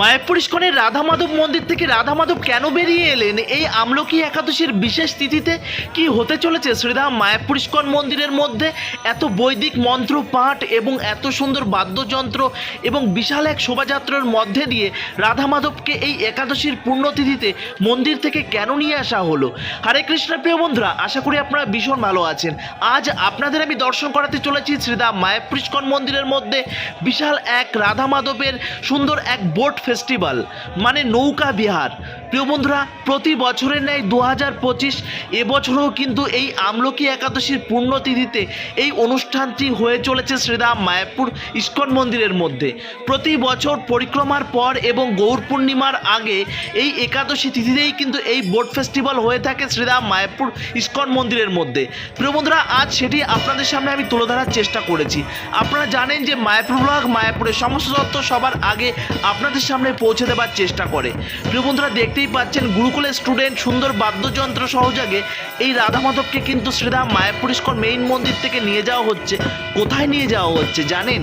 মায়াপুর ইস্কনের রাধা মাধব মন্দির থেকে রাধা মাধব কেন বেরিয়ে এলেন? এই আমলকি একাদশীর বিশেষ তিথিতে কি হতে চলেছে? শ্রীধাম, মায়াপুর ইস্কন মন্দিরের মধ্যে এত বৈদিক মন্ত্র, পাঠ এবং এত সুন্দর বাদ্যযন্ত্র এবং বিশাল এক শোভাযাত্রার মধ্যে দিয়ে রাধা মাধবকে এই একাদশীর পুণ্যতিথিতে মন্দির থেকে কেন নিয়ে আসা হলো? হরে কৃষ্ণ প্রিয় বন্ধুরা, আশা করি আপনারা ভীষণ ভালো আছেন। আজ আপনাদের আমি দর্শন করাতে চলেছি শ্রীধাম, মায়াপুর ইস্কন মন্দিরের মধ্যে বিশাল এক রাধা মাধবের সুন্দর এক বোট ফেস্টিভ্যাল মানে নৌকা বিহার। প্রিয় বন্ধুরা, প্রতি বছরের ন্যায় দু হাজার পঁচিশ, এবছরও কিন্তু এই আমলকি একাদশীর পুণ্যতিথিতে এই অনুষ্ঠানটি হয়ে চলেছে শ্রীরাম মায়াপুর ইস্কন মন্দিরের মধ্যে। প্রতি বছর পরিক্রমার পর এবং গৌর পূর্ণিমার আগে এই একাদশী তিথিতেই কিন্তু এই বোট ফেস্টিভ্যাল হয়ে থাকে শ্রীরাম মায়াপুর ইস্কন মন্দিরের মধ্যে। প্রিয় বন্ধুরা, আজ সেটি আপনাদের সামনে আমি তুলে ধরার চেষ্টা করেছি। আপনারা জানেন যে মায়াপুর ব্লগ মায়াপুরের সমস্ত তথ্য সবার আগে আপনাদের সামনে পৌঁছে দেওয়ার চেষ্টা করে। প্রিয় বন্ধুরা দেখতেই পাচ্ছেন গুরুকুলের স্টুডেন্ট সুন্দর বাদ্যযন্ত্র সহযোগে এই রাধা মাধবকে কিন্তু শ্রীরাম মায়াপুরিষ্কর মেইন মন্দির থেকে নিয়ে যাওয়া হচ্ছে। কোথায় নিয়ে যাওয়া হচ্ছে জানেন?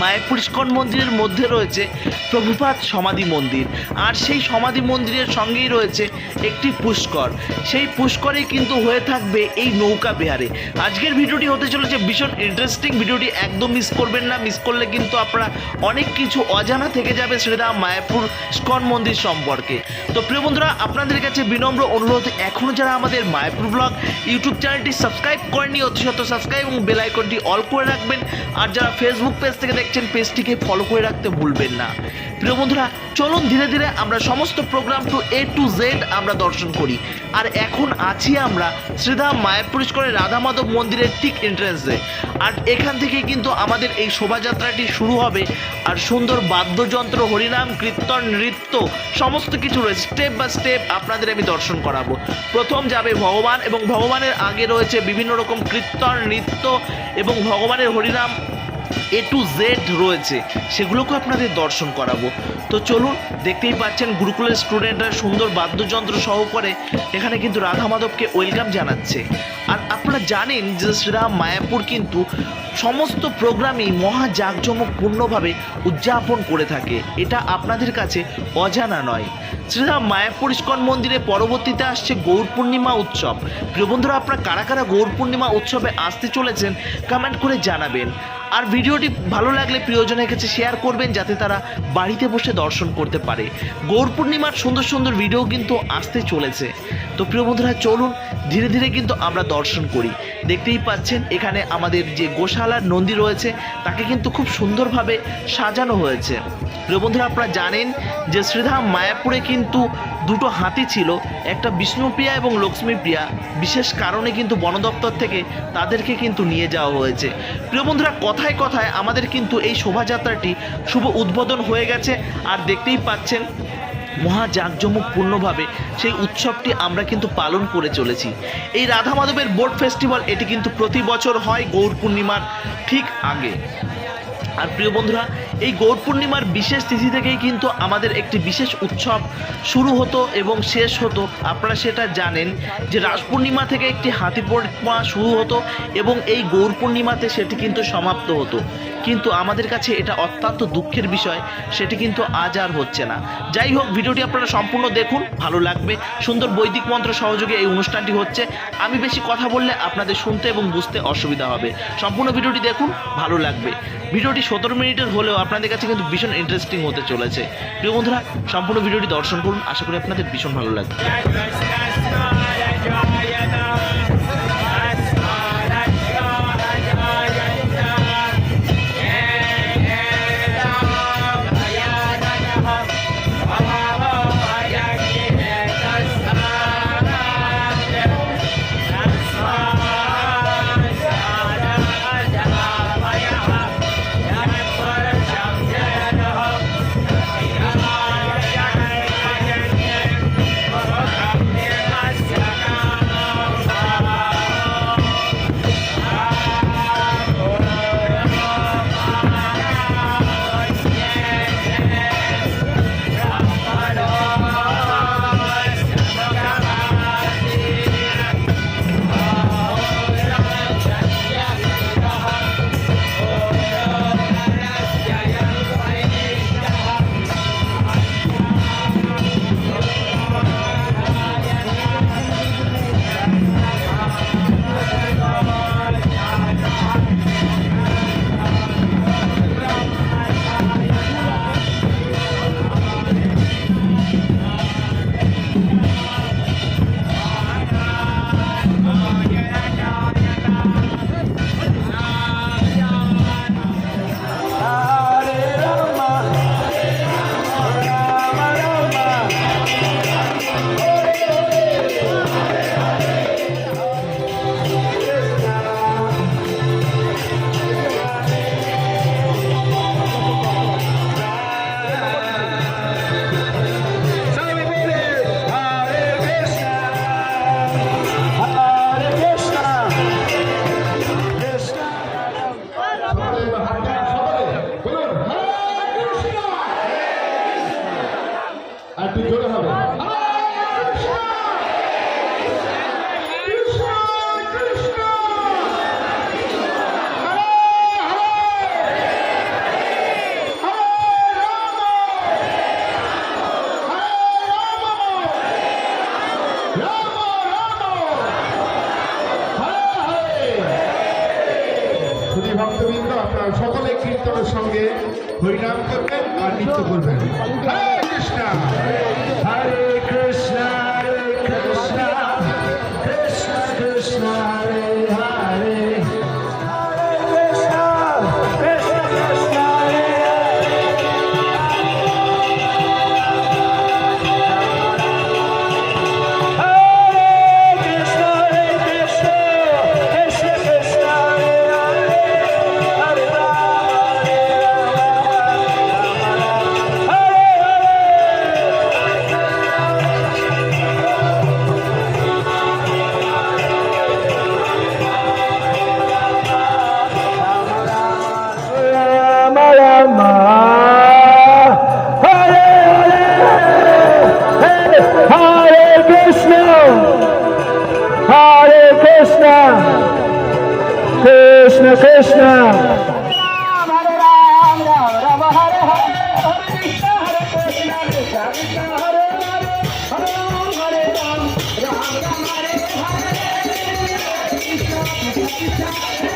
মায়াপুর ইস্কন মন্দিরের মধ্যে রয়েছে প্রভুপাত সমাধি মন্দির। আর সেই সমাধি মন্দিরের সঙ্গেই রয়েছে একটি পুষ্কর। সেই পুষ্করে কিন্তু হয়ে থাকবে এই নৌকা বিহারে। আজকের ভিডিওটি হতে চলেছে ভীষণ ইন্টারেস্টিং ভিডিওটি একদম মিস করবেন না। মিস করলে কিন্তু আপনারা অনেক কিছু অজানা থেকে যাবে শ্রীরাম মায়াপুর ইস্কন মন্দির সম্পর্কে। তো প্রিয় বন্ধুরা, আপনাদের কাছে বিনম্র অনুরোধ এখনও যারা আমাদের মায়াপুর ব্লগ ইউটিউব চ্যানেলটি সাবস্ক্রাইব করেনি অতি সত্য সাবস্ক্রাইব এবং বেল আইকনটি অল করে রাখবেন। আর যারা ফেসবুক পেজ থেকে দেখছেন পেজটিকে ফলো করে রাখতে ভুলবেন না। প্রিয় বন্ধুরা, চলুন ধীরে ধীরে আমরা সমস্ত program to A to Z আমরা দর্শন করি। আর এখন আছি আমরা শ্রীধাম মায়াপুর ইস্কনের রাধা মাধব মন্দিরের ঠিক এন্ট্রেন্সে আর এখান থেকে কিন্তু আমাদের এই শোভাযাত্রাটি শুরু হবে আর সুন্দর বাদ্যযন্ত্র, হরিনাম, কীর্তন, নৃত্য, সমস্ত কিছু রয়েছে। স্টেপ বাই স্টেপ আপনাদের আমি দর্শন করাবো। প্রথম যাবে ভগবান এবং ভগবানের আগে রয়েছে বিভিন্ন রকম কীর্তন, নৃত্য এবং ভগবানের হরিনাম এ টু জেড রয়েছে সেগুলোকে আপনাদের দর্শন করাবো। তো চলুন, দেখতেই পাচ্ছেন গুরুকুলের স্টুডেন্টরা সুন্দর বাদ্যযন্ত্র সহকারে এখানে কিন্তু রাধা মাধবকে ওয়েলকাম জানাচ্ছে। আর আপনারা জানেন যে শ্রীরাম মায়াপুর কিন্তু সমস্ত প্রোগ্রামই মহা জাঁকজমকপূর্ণভাবে উদযাপন করে থাকে। এটা আপনাদের কাছে অজানা নয়। শ্রীরাম মায়াপুর ইস্কন মন্দিরে পরবর্তীতে আসছে গৌর পূর্ণিমা উৎসব। প্রিয় বন্ধুরা, আপনারা কারা কারা গৌর পূর্ণিমা উৎসবে আসতে চলেছেন কমেন্ট করে জানাবেন। আর ভিডিওটি ভালো লাগলে প্রিয়জনের কাছে শেয়ার করবেন, যাতে তারা বাড়িতে বসে দর্শন করতে পারে। গৌর পূর্ণিমার সুন্দর সুন্দর ভিডিও কিন্তু আসতে চলেছে। তো প্রিয় বন্ধুরা, চলুন, ধীরে ধীরে কিন্তু আমরা দর্শন করি। দেখতেই পাচ্ছেন, এখানে আমাদের যে গোশালার নন্দী রয়েছে, তাকে কিন্তু খুব সুন্দরভাবে সাজানো হয়েছে। প্রিয় বন্ধুরা, আপনারা জানেন যে শ্রীধাম মায়াপুরে কিন্তু দুটো হাতি ছিল, একটা বিষ্ণুপ্রিয়া এবং লক্ষ্মীপ্রিয়া বিশেষ কারণে কিন্তু বন দপ্তর থেকে তাদেরকে কিন্তু নিয়ে যাওয়া হয়েছে। প্রিয় বন্ধুরা, কথায় কথায় আমাদের কিন্তু এই শোভাযাত্রাটি শুভ উদ্বোধন হয়ে গেছে। আর দেখতেই পাচ্ছেন, মহা জাঁকজমকপূর্ণভাবে সেই উৎসবটি আমরা কিন্তু পালন করে চলেছি। এই রাধা মাধবের বোট ফেস্টিভ্যাল, এটি কিন্তু প্রতি বছর হয় গৌর পূর্ণিমার ঠিক আগে। আর প্রিয় বন্ধুরা, এই গৌর পূর্ণিমার বিশেষ তিথি থেকেই কিন্তু আমাদের একটি বিশেষ উৎসব শুরু হতো এবং শেষ হতো। আপনারা সেটা জানেন যে রাস পূর্ণিমা থেকে একটি হাতি পূর্ণিমা শুরু হতো এবং এই গৌর পূর্ণিমাতে সেটি কিন্তু সমাপ্ত হতো। কিন্তু আমাদের কাছে এটা অত্যন্ত দুঃখের বিষয়, সেটি কিন্তু আজ আর হচ্ছে না। যাই হোক, ভিডিওটি আপনারা সম্পূর্ণ দেখুন, ভালো লাগবে। সুন্দর বৈদিক মন্ত্র সহযোগে এই অনুষ্ঠানটি হচ্ছে। আমি বেশি কথা বললে আপনাদের শুনতে এবং বুঝতে অসুবিধা হবে। সম্পূর্ণ ভিডিওটি দেখুন, ভালো লাগবে। ভিডিওটি সতেরো মিনিটের হলেও আপনাদের কাছে কিন্তু ভীষণ ইন্টারেস্টিং হতে চলেছে। প্রিয় বন্ধুরা, সম্পূর্ণ ভিডিওটি দর্শন করুন। আশা করি আপনাদের ভীষণ ভালো লাগবে। আপনারা সকলে কীর্তনের সঙ্গে হরিনাম করবেন আর নৃত্য করবেন। হরে কৃষ্ণ। হরে কৃষ্ণ। Thank you.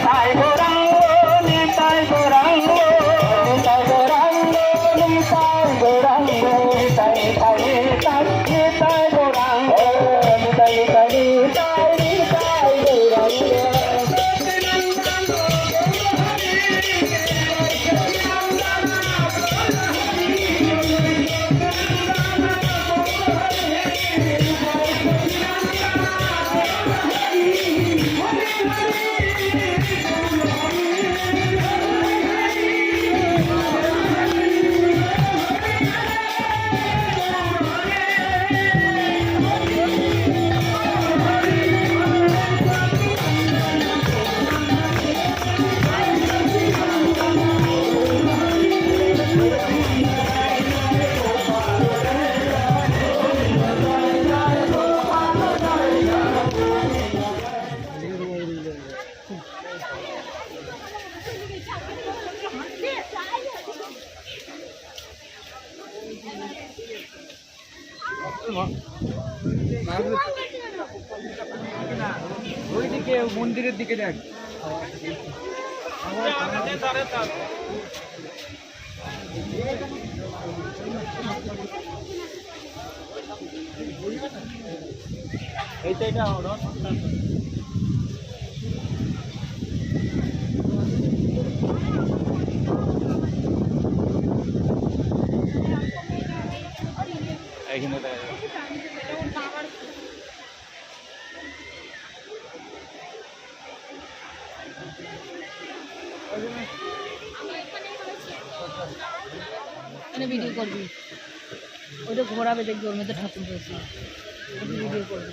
Tiger. ওইদিকে মন্দিরের দিকে দেখ এইটা এটা Thank. দেখা যাবে। মানে ভিডিও করবি। ওইটা ঘোরাবে দেখবি ওর মধ্যে ঠাকুর রয়েছে ভিডিও করবি।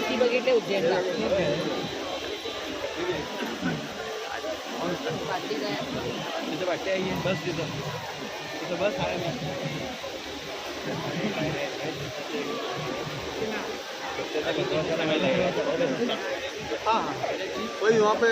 ती बघितले उज्जैनला बाकी काय तिथं वाटते आहे बस तिथं तिथं बस आहे ना हाँ वही वहाँ पे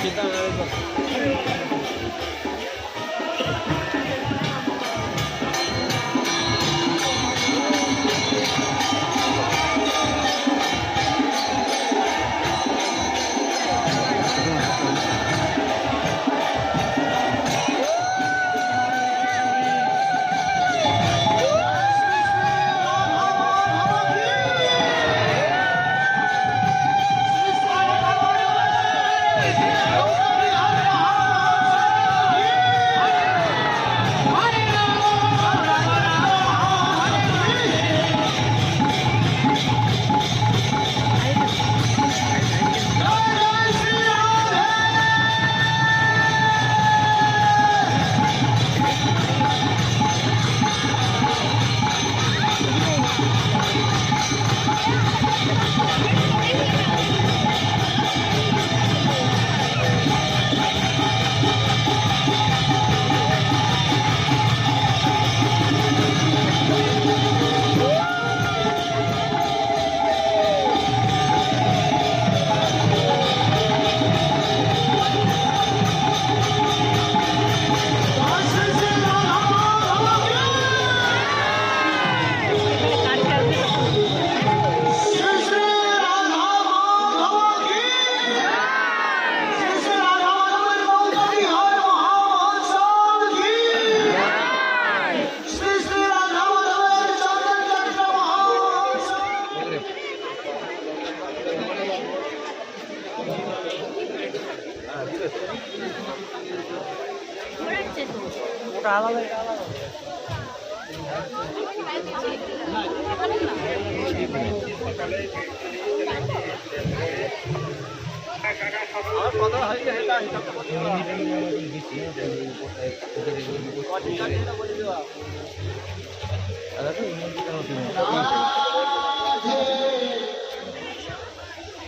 Kita.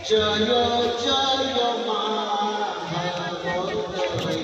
জয় জয় মাধব জয়